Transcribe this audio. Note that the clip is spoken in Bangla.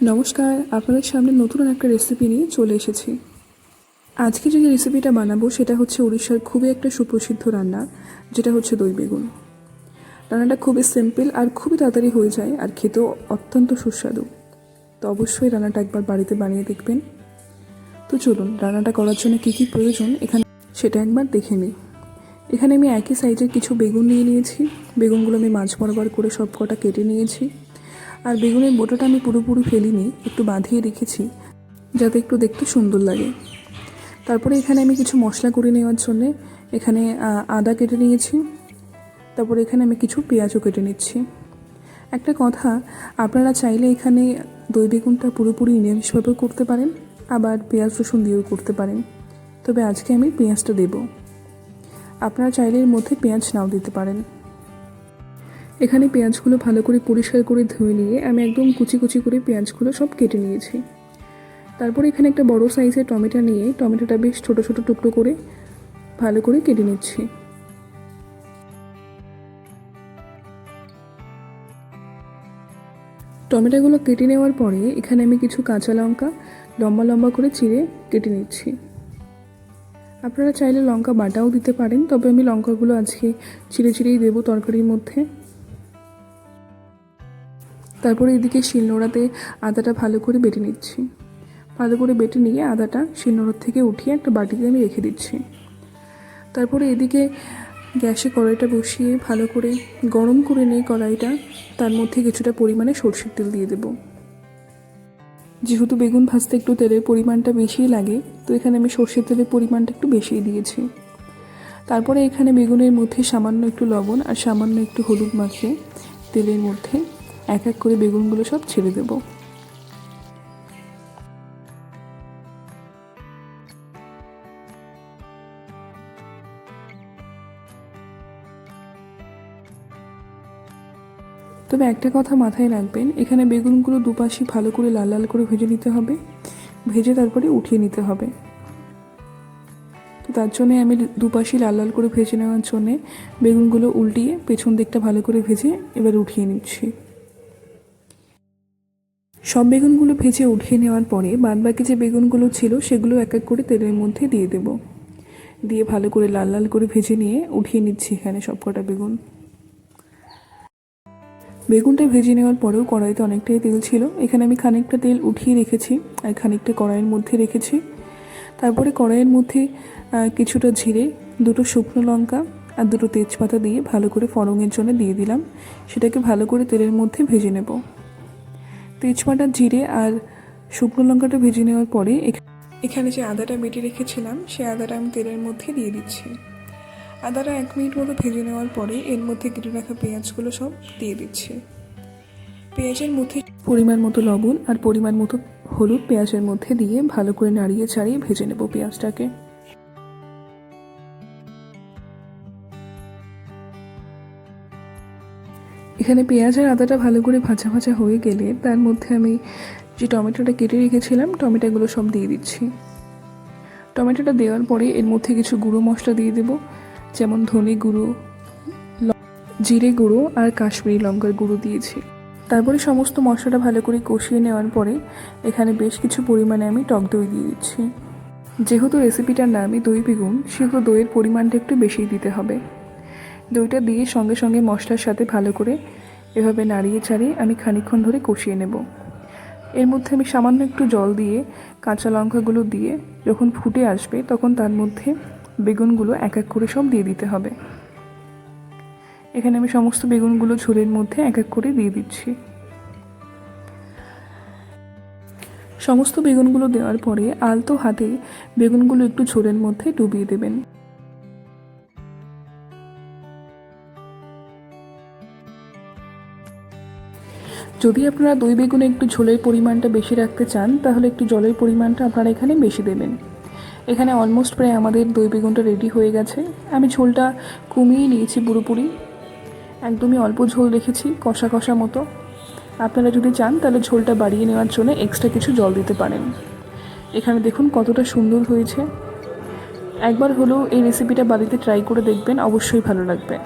নমস্কার, আপনাদের সামনে নতুন একটা রেসিপি নিয়ে চলে এসেছি। আজকে যে রেসিপিটা বানাবো, সেটা হচ্ছে উড়িষ্যার খুবই একটা সুপ্রসিদ্ধ রান্না, যেটা হচ্ছে দই বেগুন। রান্নাটা খুবই সিম্পল আর খুবই তাড়াতাড়ি হয়ে যায় আর খেতেও অত্যন্ত সুস্বাদু। তো অবশ্যই রান্নাটা একবার বাড়িতে বানিয়ে দেখবেন। তো চলুন, রান্নাটা করার জন্য কী কী প্রয়োজন এখানে সেটা একবার দেখে নিই। এখানে আমি একই সাইজের কিছু বেগুন নিয়ে নিয়েছি। বেগুনগুলো আমি মাছ বরাবর করে সব কটা কেটে নিয়েছি। আর বেগুনের বোটাটা আমি পুরোপুরি ফেলিনি, একটু বাঁধিয়ে রেখেছি, যাতে একটু দেখতে সুন্দর লাগে। তারপরে এখানে আমি কিছু মশলা করে নেওয়ার জন্যে এখানে আদা কেটে নিয়েছি, তারপরে এখানে আমি কিছু পেঁয়াজও কেটে নিচ্ছি। একটা কথা, আপনারা চাইলে এখানে দই বেগুনটা পুরোপুরি নিরামিষভাবেও করতে পারেন, আবার পেঁয়াজ রসুন দিয়েও করতে পারেন। তবে আজকে আমি পেঁয়াজটা দেব। আপনারা চাইলে এর মধ্যে পেঁয়াজ নাও দিতে পারেন। এখানে পেঁয়াজগুলো ভালো করে পরিষ্কার করে ধুয়ে নিয়ে আমি একদম কুচি কুচি করে পেঁয়াজগুলো সব কেটে নিয়েছি। তারপরে এখানে একটা বড় সাইজের টমেটো নিয়ে টমেটোটা বেশ ছোট ছোট টুকরো করে ভালো করে কেটে নিচ্ছি। টমেটোগুলো কেটে নেওয়ার পরে এখানে আমি কিছু কাঁচা লঙ্কা লম্বা লম্বা করে চিড়ে কেটে নিচ্ছি। আপনারা চাইলে লঙ্কা বাটাও দিতে পারেন, তবে আমি লঙ্কাগুলো আজকে চিড়ে চিড়েই দেবো তরকারির মধ্যে। তারপরে এদিকে শিলনোড়াতে আদাটা ভালো করে বেটে নিচ্ছি। ভালো করে বেটে নিয়ে আদাটা শিলনোড়ার থেকে উঠিয়ে একটা বাটিতে আমি রেখে দিচ্ছি। তারপরে এদিকে গ্যাসে কড়াইটা বসিয়ে ভালো করে গরম করে নিয়ে কড়াইটা তার মধ্যে কিছুটা পরিমাণে সর্ষের তেল দিয়ে দেবো। যেহেতু বেগুন ভাজতে একটু তেলের পরিমাণটা বেশিই লাগে, তো এখানে আমি সর্ষের তেলের পরিমাণটা একটু বেশিই দিয়েছি। তারপরে এখানে বেগুনের মধ্যে সামান্য একটু লবণ আর সামান্য একটু হলুদ মাখিয়ে তেলের মধ্যে এক এক করে বেগুনগুলো সব ছেড়ে দেবো। তবে একটা কথা মাথায় রাখবেন, এখানে বেগুনগুলো দুপাশই ভালো করে লাল লাল করে ভেজে নিতে হবে। ভেজে তারপরে উঠিয়ে নিতে হবে। তো তার জন্যে আমি দুপাশই লাল লাল করে ভেজে নেওয়ার জন্যে বেগুনগুলো উল্টিয়ে পেছন দিকটা ভালো করে ভেজে এবার উঠিয়ে নিচ্ছি। সব বেগুনগুলো ভেজে উঠিয়ে নেওয়ার পরে বাদবাকি যে বেগুনগুলো ছিল সেগুলো এক এক করে তেলের মধ্যে দিয়ে দেব। দিয়ে ভালো করে লাল লাল করে ভেজে নিয়ে উঠিয়ে নিচ্ছি এখানে সব কটা বেগুন। বেগুনটা ভেজে নেওয়ার পরেও কড়াইতে অনেকটাই তেল ছিল। এখানে আমি খানিকটা তেল উঠিয়ে রেখেছি আর খানিকটা কড়াইয়ের মধ্যে রেখেছি। তারপরে কড়াইয়ের মধ্যে কিছুটা জিরে, দুটো শুকনো লঙ্কা আর দুটো তেজপাতা দিয়ে ভালো করে ফড়ঙের জন্য দিয়ে দিলাম। সেটাকে ভালো করে তেলের মধ্যে ভেজে নেব। তেজপাতা, জিরে আর শুকনো লঙ্কাটা ভেজে নেওয়ার পরে এখ- এখানে যে আদাটা বেটে রেখেছিলাম সেই আদাটা আমি তেলের মধ্যে দিয়ে দিচ্ছি। আদাটা এক মিনিট মতো ভেজে নেওয়ার পরে এর মধ্যে কেটে রাখা পেঁয়াজগুলো সব দিয়ে দিচ্ছি। পেঁয়াজের মধ্যে পরিমাণ মতো লবণ আর পরিমাণ মতো হলুদ পেঁয়াজের মধ্যে দিয়ে ভালো করে নাড়িয়ে ছাড়িয়ে ভেজে নেব পেঁয়াজটাকে। এখানে পেঁয়াজ আর আদাটা ভালো করে ভাজা ভাজা হয়ে গেলে তার মধ্যে আমি যে টমেটোটা কেটে রেখেছিলাম, টমেটোগুলো সব দিয়ে দিচ্ছি। টমেটোটা দেওয়ার পরে এর মধ্যে কিছু গুঁড়ো মশলা দিয়ে দেবো, যেমন ধনে গুঁড়ো জিরে গুঁড়ো আর কাশ্মীরি লঙ্কার গুঁড়ো দিয়েছি। তারপরে সমস্ত মশলাটা ভালো করে কষিয়ে নেওয়ার পরে এখানে বেশ কিছু পরিমাণে আমি টক দই দিয়ে দিচ্ছি। যেহেতু রেসিপিটার নামই দই বেগুন, সেহেতু দইয়ের পরিমাণটা একটু বেশিই দিতে হবে। দইটা দিয়ে সঙ্গে সঙ্গে মশলার সাথে ভালো করে এভাবে নাড়িয়ে ছাড়িয়ে আমি খানিকক্ষণ ধরে কষিয়ে নেব। এর মধ্যে আমি সামান্য একটু জল দিয়ে কাঁচা লঙ্কাগুলো দিয়ে যখন ফুটে আসবে তখন তার মধ্যে বেগুনগুলো এক এক করে সব দিয়ে দিতে হবে। এখানে আমি সমস্ত বেগুনগুলো ঝোলের মধ্যে এক এক করে দিয়ে দিচ্ছি। সমস্ত বেগুনগুলো দেওয়ার পরে আলতো হাতে বেগুনগুলো একটু ঝোলের মধ্যে ডুবিয়ে দেবেন। যদি আপনারা দই বেগুনে একটু ঝোলের পরিমাণটা বেশি রাখতে চান, তাহলে একটু জলের পরিমাণটা আপনারা এখানে বেশি দেবেন। এখানে অলমোস্ট প্রায় আমাদের দই বেগুনটা রেডি হয়ে গেছে। আমি ঝোলটা কমিয়ে নিয়েছি পুরোপুরি। একদমই অল্প ঝোল রেখেছি, কষা কষা মতো। আপনারা যদি চান, তাহলে ঝোলটা বাড়িয়ে নেওয়ার জন্য এক্সট্রা কিছু জল দিতে পারেন। এখানে দেখুন কতটা সুন্দর হয়েছে। একবার হলেও এই রেসিপিটা বাড়িতে ট্রাই করে দেখবেন, অবশ্যই ভালো লাগবে।